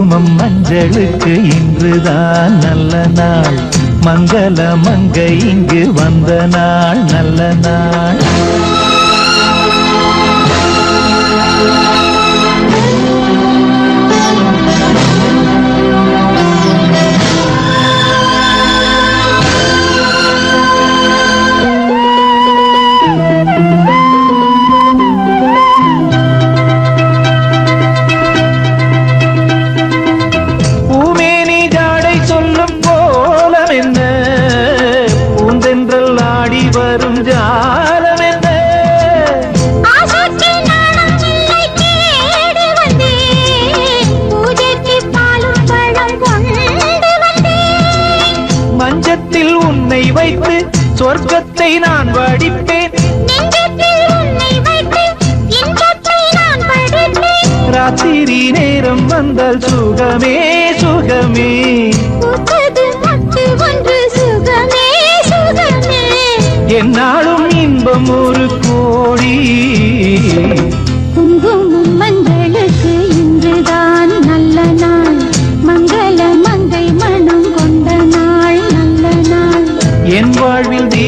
குங்குமம் மஞ்சளுக்கு இன்றுதான் நல்ல நாள். மங்கள மங்கை இங்கு வந்த நாள் நல்ல நாள். சொர்க்கத்தை நான் வடிப்பேன். ராத்திரி நேரம் வந்தால் சுகமே சுகமே.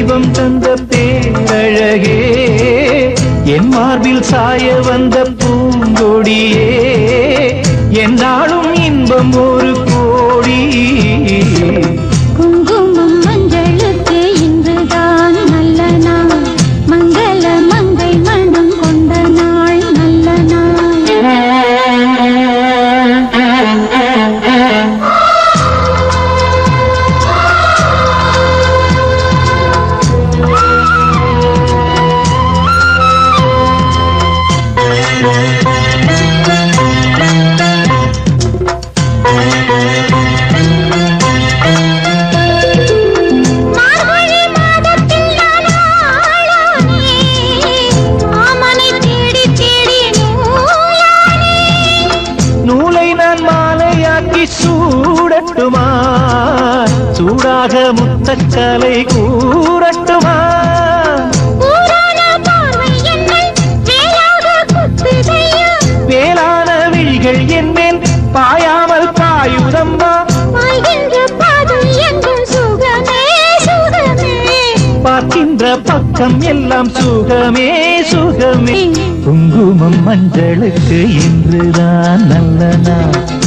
தெய்வம் தந்த பேரழகே என் மார்பில் சாய வந்த பூங்கொடியே என்னாலும் இன்பம் மாலையாக்கி சூடட்டுமா? சூடாக முத்தக்கலை கூறட்டுமா? வேளான விழிகள் என்னேன் பாயாமல் பாயுதம்மா. பார்க்கின்ற பக்கம் எல்லாம் சுகமே சுகமே. குங்குமம் மஞ்சளுக்கு இன்றுதான் நல்ல நாள்.